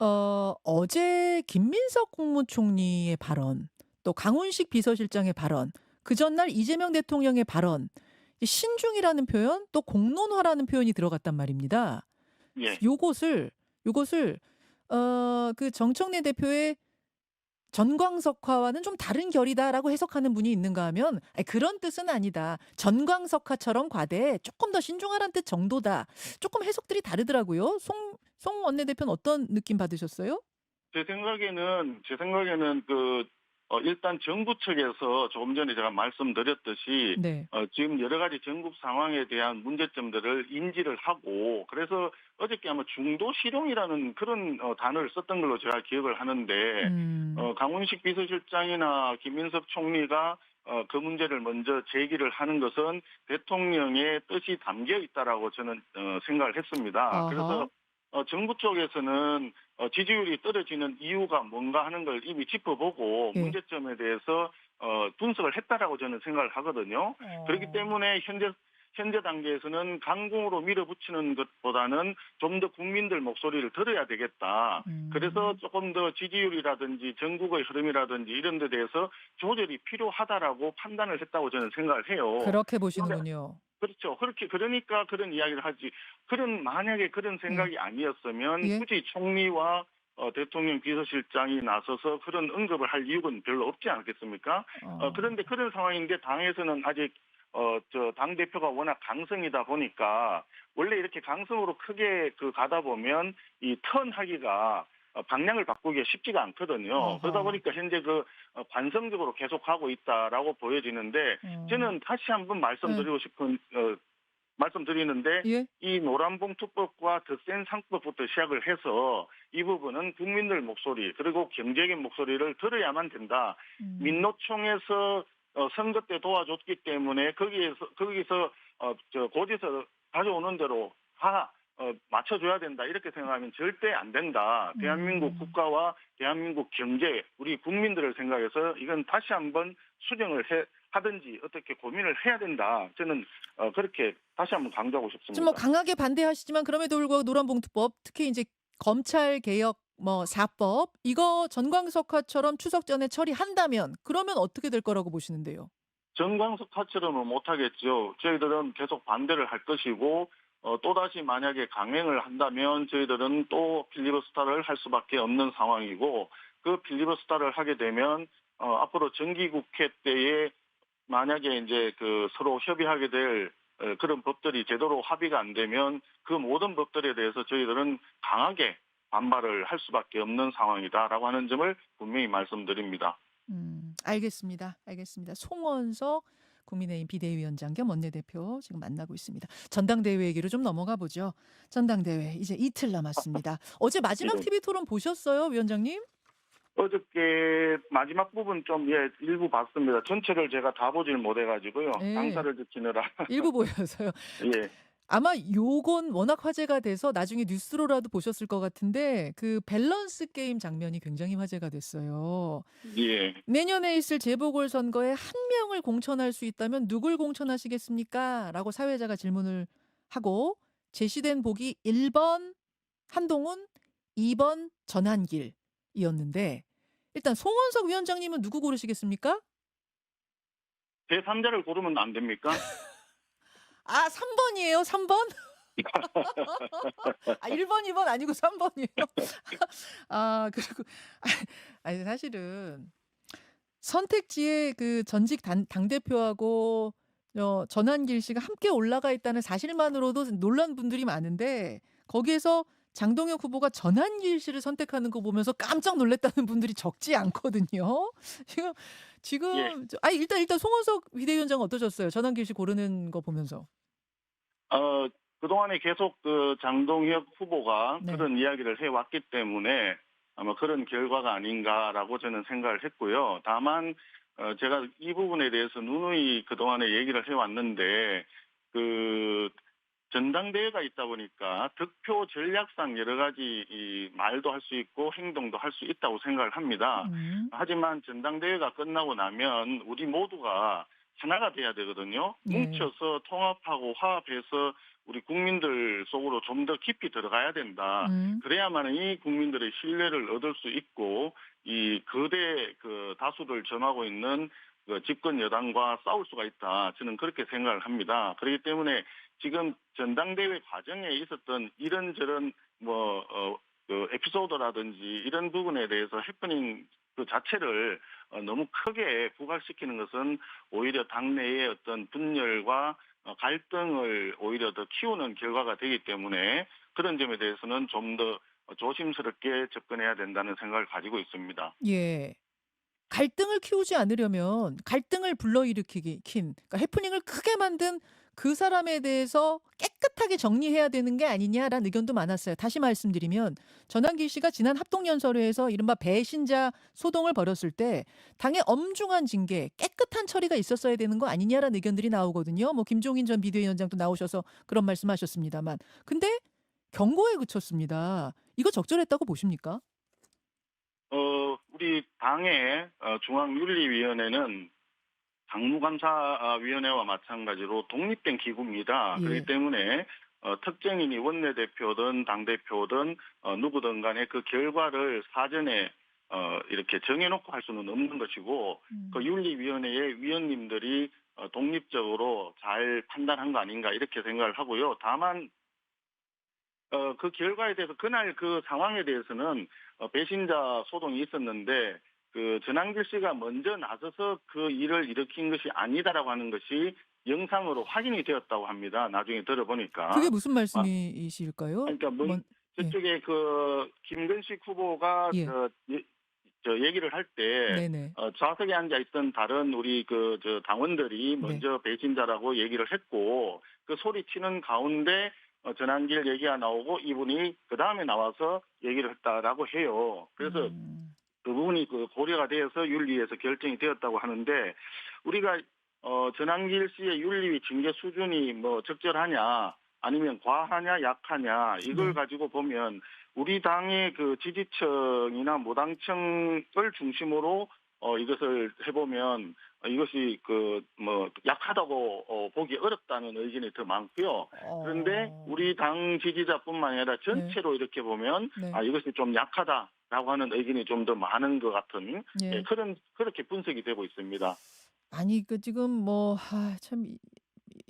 어 어제 김민석 국무총리의 발언, 또 강훈식 비서실장의 발언, 그 전날 이재명 대통령의 발언, 이 신중이라는 표현, 또 공론화라는 표현이 들어갔단 말입니다. 예. 요것을 요것을 어 그 정청래 대표의 전광석화와는 좀 다른 결이다라고 해석하는 분이 있는가 하면 아이 그런 뜻은 아니다. 전광석화처럼 과대 조금 더 신중하란 뜻 정도다. 조금 해석들이 다르더라고요. 송, 송 원내대표는 어떤 느낌 받으셨어요? 제 생각에는 제 생각에는 그 어, 일단 정부 측에서 조금 전에 제가 말씀드렸듯이 네. 어, 지금 여러 가지 전국 상황에 대한 문제점들을 인지를 하고 그래서 어저께 아마 중도 실용이라는 그런 어, 단어를 썼던 걸로 제가 기억을 하는데 음. 어, 강훈식 비서실장이나 김민석 총리가 어, 그 문제를 먼저 제기를 하는 것은 대통령의 뜻이 담겨 있다라고 저는 어, 생각을 했습니다. 아하. 그래서 어, 정부 쪽에서는 어, 지지율이 떨어지는 이유가 뭔가 하는 걸 이미 짚어보고 예. 문제점에 대해서 어, 분석을 했다라고 저는 생각을 하거든요. 그렇기 어. 때문에 현재 현재 단계에서는 강공으로 밀어붙이는 것보다는 좀 더 국민들 목소리를 들어야 되겠다. 음. 그래서 조금 더 지지율이라든지 전국의 흐름이라든지 이런 데 대해서 조절이 필요하다라고 판단을 했다고 저는 생각을 해요. 그렇게 보시는군요. 그렇죠. 그렇게 그러니까 그런 이야기를 하지. 그런 만약에 그런 생각이 아니었으면 예. 굳이 총리와 어, 대통령 비서실장이 나서서 그런 언급을 할 이유는 별로 없지 않겠습니까? 어. 어, 그런데 그런 상황인데 당에서는 아직 어, 저, 당 대표가 워낙 강성이다 보니까 원래 이렇게 강성으로 크게 그 가다 보면 이 턴하기가 어, 방향을 바꾸기가 쉽지가 않거든요. 어허. 그러다 보니까 현재 그 어, 반성적으로 계속하고 있다라고 보여지는데 음. 저는 다시 한번 말씀드리고 싶은 어, 말씀드리는데 예? 이 노란봉 투법과 더 센 상법부터 시작을 해서 이 부분은 국민들 목소리 그리고 경제적인 목소리를 들어야만 된다. 음. 민노총에서 어, 선거 때 도와줬기 때문에 거기에서 거기서 어, 저 고지서 가져오는 대로 다 어, 맞춰줘야 된다 이렇게 생각하면 절대 안 된다. 대한민국 음. 국가와 대한민국 경제 우리 국민들을 생각해서 이건 다시 한번 수정을 해 하든지 어떻게 고민을 해야 된다. 저는 어, 그렇게 다시 한번 강조하고 싶습니다. 지금 뭐 강하게 반대하시지만 그럼에도 불구하고 노란봉투법 특히 이제 검찰 개혁 뭐 사법 이거 전광석화처럼 추석 전에 처리한다면 그러면 어떻게 될 거라고 보시는데요? 정광석화처럼은 못하겠죠. 저희들은 계속 반대를 할 것이고 어, 또다시 만약에 강행을 한다면 저희들은 또 필리버스타를 할 수밖에 없는 상황이고 그 필리버스타를 하게 되면 어, 앞으로 정기국회 때에 만약에 이제 그 서로 협의하게 될 어, 그런 법들이 제대로 합의가 안 되면 그 모든 법들에 대해서 저희들은 강하게 반발을 할 수밖에 없는 상황이다라고 하는 점을 분명히 말씀드립니다. 음, 알겠습니다. 알겠습니다. 송원석 국민의힘 비대위원장 겸 원내대표 지금 만나고 있습니다. 전당대회 얘기로 좀 넘어가 보죠. 전당대회 이제 이틀 남았습니다. 어제 마지막 네. TV 토론 보셨어요, 위원장님? 어저께 마지막 부분 좀 예 일부 봤습니다. 전체를 제가 다 보질 못해가지고요. 네. 강사를 듣기느라 일부 보여서요. 예 아마 요건 워낙 화제가 돼서 나중에 뉴스로라도 보셨을 것 같은데 그 밸런스 게임 장면이 굉장히 화제가 됐어요. 예. 내년에 있을 재보궐 선거에 한 명을 공천할 수 있다면 누굴 공천하시겠습니까? 라고 사회자가 질문을 하고 제시된 복이 1번 한동훈, 2번 전한길이었는데 일단 송원석 위원장님은 누구 고르시겠습니까? 제 3자를 고르면 안 됩니까? 아, 3번이에요. 3번? 아, 1번, 2번 아니고 3번이에요. 아, 그리고 아니 사실은 선택지에 그 전직 당, 당대표하고 어, 전한길 씨가 함께 올라가 있다는 사실만으로도 놀란 분들이 많은데 거기에서 장동혁 후보가 전한길 씨를 선택하는 거 보면서 깜짝 놀랐다는 분들이 적지 않거든요. 지금 지금 예. 저- 아니 일단 일단 송원석 비대위원장 어떠셨어요? 전한길 씨 고르는 거 보면서. 어 그동안에 계속 그 장동혁 후보가 네. 그런 이야기를 해왔기 때문에 아마 그런 결과가 아닌가라고 저는 생각을 했고요. 다만 어, 제가 이 부분에 대해서 누누이 그동안에 얘기를 해왔는데 그 전당대회가 있다 보니까 득표 전략상 여러 가지 이 말도 할 수 있고 행동도 할 수 있다고 생각을 합니다. 음. 하지만 전당대회가 끝나고 나면 우리 모두가 하나가 돼야 되거든요. 네. 뭉쳐서 통합하고 화합해서 우리 국민들 속으로 좀 더 깊이 들어가야 된다. 음. 그래야만 이 국민들의 신뢰를 얻을 수 있고 이 거대 그 다수를 점하고 있는 그 집권 여당과 싸울 수가 있다. 저는 그렇게 생각을 합니다. 그렇기 때문에 지금 전당대회 과정에 있었던 이런저런 뭐 어, 그 에피소드라든지 이런 부분에 대해서 해프닝 그 자체를 어, 너무 크게 부각시키는 것은 오히려 당내의 어떤 분열과 어, 갈등을 오히려 더 키우는 결과가 되기 때문에 그런 점에 대해서는 좀 더 조심스럽게 접근해야 된다는 생각을 가지고 있습니다. 예. 갈등을 키우지 않으려면 갈등을 불러일으키기 킨 그러니까 해프닝을 크게 만든 그 사람에 대해서 깨끗하게 정리해야 되는 게 아니냐라는 의견도 많았어요. 다시 말씀드리면 전환기 씨가 지난 합동연설회에서 이른바 배신자 소동을 벌였을 때 당의 엄중한 징계, 깨끗한 처리가 있었어야 되는 거 아니냐라는 의견들이 나오거든요. 뭐 김종인 전 비대위원장도 나오셔서 그런 말씀하셨습니다만, 근데 경고에 그쳤습니다. 이거 적절했다고 보십니까? 어, 우리 당의 어, 중앙윤리위원회는 당무감사위원회와 마찬가지로 독립된 기구입니다. 예. 그렇기 때문에 어, 특정인이 원내대표든 당대표든 어, 누구든 간에 그 결과를 사전에 어, 이렇게 정해놓고 할 수는 없는 것이고 음. 그 윤리위원회의 위원님들이 어, 독립적으로 잘 판단한 거 아닌가 이렇게 생각을 하고요. 다만 어, 그 결과에 대해서 그날 그 상황에 대해서는 어, 배신자 소동이 있었는데 그 전한길 씨가 먼저 나서서 그 일을 일으킨 것이 아니다라고 하는 것이 영상으로 확인이 되었다고 합니다. 나중에 들어보니까. 그게 무슨 말씀이실까요? 그러니까 뭐 뭔- 저쪽에 그 김근식 후보가 예. 저, 예- 저 얘기를 할 때. 어, 좌석에 앉아 있던 다른 우리 그 저 당원들이 네. 먼저 배신자라고 얘기를 했고 그 소리 치는 가운데 어, 전한길 얘기가 나오고 이분이 그 다음에 나와서 얘기를 했다라고 해요. 그래서 음. 그 부분이 그 고려가 되어서 윤리에서 결정이 되었다고 하는데 우리가 어 전한길 씨의 윤리 징계 수준이 뭐 적절하냐 아니면 과하냐 약하냐 이걸 네. 가지고 보면 우리 당의 그 지지층이나 모당층을 중심으로 어 이것을 해보면 어, 이것이 그 뭐 약하다고 어, 보기 어렵다는 의견이 더 많고요. 그런데 어. 우리 당 지지자뿐만 아니라 전체로 이렇게 보면 네. 아 이것이 좀 약하다라고 하는 의견이 좀 더 많은 것 같은 예. 예, 그런 그렇게 분석이 되고 있습니다. 아니 그 지금 뭐 참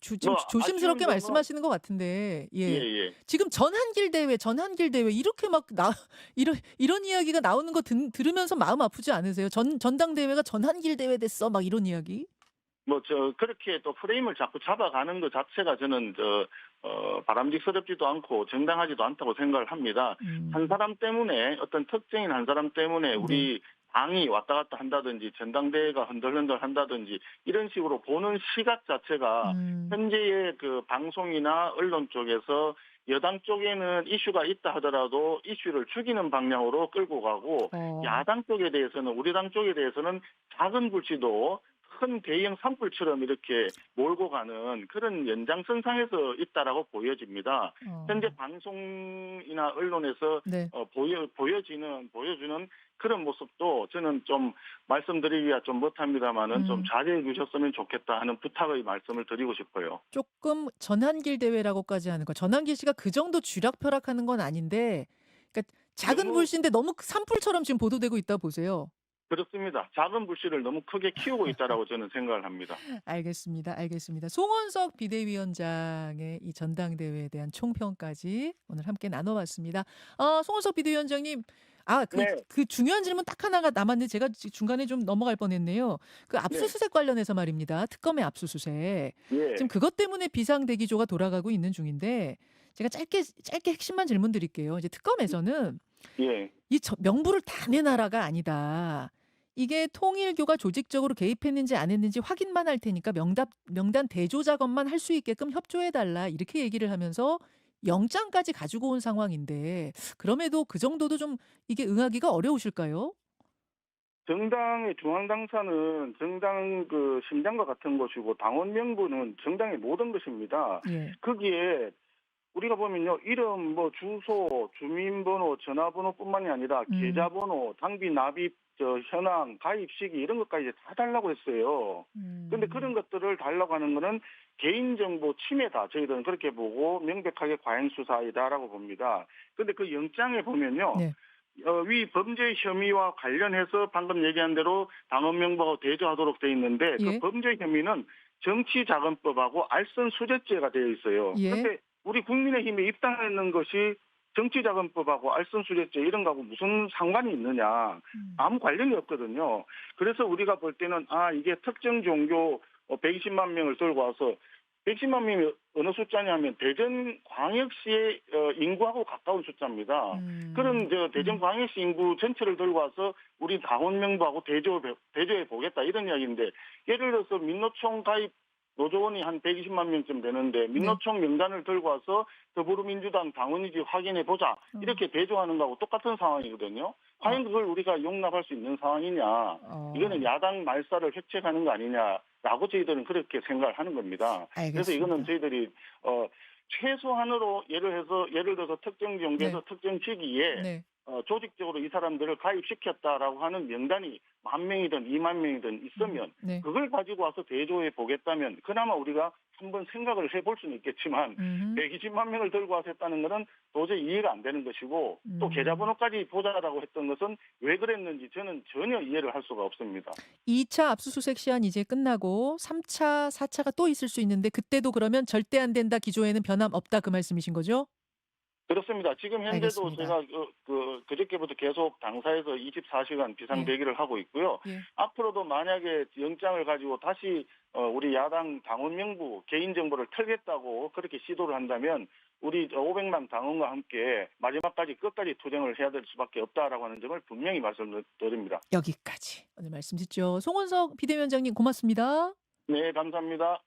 조, 좀 뭐, 조심스럽게 아쉬운 점은- 말씀하시는 것 같은데 예. 예, 예. 지금 전한길 대회 전한길 대회 이렇게 막 나 이런 이런 이야기가 나오는 거 든, 들으면서 마음 아프지 않으세요? 전 전당 대회가 전한길 대회 됐어 막 이런 이야기? 뭐 저 그렇게 또 프레임을 자꾸 잡아가는 것 자체가 저는 저 어, 바람직스럽지도 않고 정당하지도 않다고 생각을 합니다. 음. 한 사람 때문에 어떤 특정인 한 사람 때문에 우리 당이 왔다 갔다 한다든지 전당대회가 흔들흔들 한다든지 이런 식으로 보는 시각 자체가 음. 현재의 그 방송이나 언론 쪽에서 여당 쪽에는 이슈가 있다 하더라도 이슈를 죽이는 방향으로 끌고 가고 어. 야당 쪽에 대해서는 우리 당 쪽에 대해서는 작은 불씨도 큰 대형 산불처럼 이렇게 몰고 가는 그런 연장선상에서 있다라고 보여집니다. 어. 현재 방송이나 언론에서 네. 어, 보여 보여지는 보여주는 그런 모습도 저는 좀 말씀드리기가 좀 못합니다만은 음. 좀 자제해 주셨으면 좋겠다 하는 부탁의 말씀을 드리고 싶어요. 조금 전한길 대회라고까지 하는 거. 전한길 씨가 그 정도 쥐락펴락하는 건 아닌데, 그러니까 작은 너무- 불씨인데 너무 산불처럼 지금 보도되고 있다 보세요. 그렇습니다. 작은 불씨를 너무 크게 키우고 있다라고 저는 생각을 합니다. 알겠습니다. 알겠습니다. 송원석 비대위원장의 이 전당대회에 대한 총평까지 오늘 함께 나눠봤습니다. 어, 송원석 비대위원장님, 아, 그, 네. 그 중요한 질문 딱 하나가 남았는데 제가 지- 중간에 좀 넘어갈 뻔했네요. 그 압수수색 관련해서 말입니다. 특검의 압수수색. 예. 지금 그것 때문에 비상대기조가 돌아가고 있는 중인데 제가 짧게 짧게 핵심만 질문 드릴게요. 이제 특검에서는 예. 이 저- 명부를 다 내놔라가 아니다. 이게 통일교가 조직적으로 개입했는지 안 했는지 확인만 할 테니까 명답 명단 대조 작업만 할 수 있게끔 협조해 달라 이렇게 얘기를 하면서 영장까지 가지고 온 상황인데 그럼에도 그 정도도 좀 이게 응하기가 어려우실까요? 정당의 중앙당사는 정당 그 심장과 같은 것이고 당원 명부는 정당의 모든 것입니다. 예. 거기에 우리가 보면요 이름 뭐 주소 주민번호 전화번호뿐만이 아니라 음. 계좌번호 당비 납입 저 현황 가입 시기 이런 것까지 다 달라고 했어요. 음. 근데 그런 것들을 달라고 하는 거는 개인정보 침해다. 저희들은 그렇게 보고 명백하게 과잉수사이다라고 봅니다. 근데 그 영장에 보면요. 네. 어, 위 범죄 혐의와 관련해서 방금 얘기한 대로 당원 명부하고 대조하도록 돼 있는데 예. 그 범죄 혐의는 정치자금법하고 알선 수재죄가 되어 있어요. 예. 그런데 우리 국민의힘에 입당했는 것이 정치자금법하고 알선수재죄 이런 거하고 무슨 상관이 있느냐. 음. 아무 관련이 없거든요. 그래서 우리가 볼 때는 아 이게 특정 종교 어, 120만 명을 들고 와서 110만 명이 어느 숫자냐면 대전 광역시의 어, 인구하고 가까운 숫자입니다. 음. 그런 저 대전 광역시 인구 전체를 들고 와서 우리 당원 명부하고 대조 대조해 보겠다 이런 이야기인데 예를 들어서 민노총 가입 노조원이 한 120만 명쯤 되는데 민노총 명단을 들고 와서 더불어민주당 당원인지 확인해 보자 음. 이렇게 대조하는 거하고 똑같은 상황이거든요. 과연 그걸 우리가 용납할 수 있는 상황이냐? 어. 이거는 야당 말살을 획책하는 거 아니냐라고 저희들은 그렇게 생각을 하는 겁니다. 그래서 알겠습니다. 이거는 저희들이 어 최소한으로 예를 해서 예를 들어서 특정 종교에서 특정 시기에 네. 어, 조직적으로 이 사람들을 가입시켰다라고 하는 명단이 만 명이든 이만 명이든 있으면 네. 그걸 가지고 와서 대조해 보겠다면 그나마 우리가 한번 생각을 해볼 수는 있겠지만 음흠. 120만 명을 들고 와서 했다는 것은 도저히 이해가 안 되는 것이고 또 음. 계좌번호까지 보자라고 했던 것은 왜 그랬는지 저는 전혀 이해를 할 수가 없습니다. 2차 압수수색 시한 이제 끝나고 3차, 4차가 또 있을 수 있는데 그때도 그러면 절대 안 된다 기조에는 변함 없다 그 말씀이신 거죠? 그렇습니다. 지금 현재도 알겠습니다. 제가 그, 그 그저께부터 계속 당사에서 24시간 비상 예. 대기를 하고 있고요. 예. 앞으로도 만약에 영장을 가지고 다시 어, 우리 야당 당원 명부 개인 정보를 털겠다고 그렇게 시도를 한다면 우리 500만 당원과 함께 마지막까지 끝까지 투쟁을 해야 될 수밖에 없다라고 하는 점을 분명히 말씀드립니다. 여기까지 오늘 말씀 듣죠. 송원석 비대위원장님 고맙습니다. 네, 감사합니다.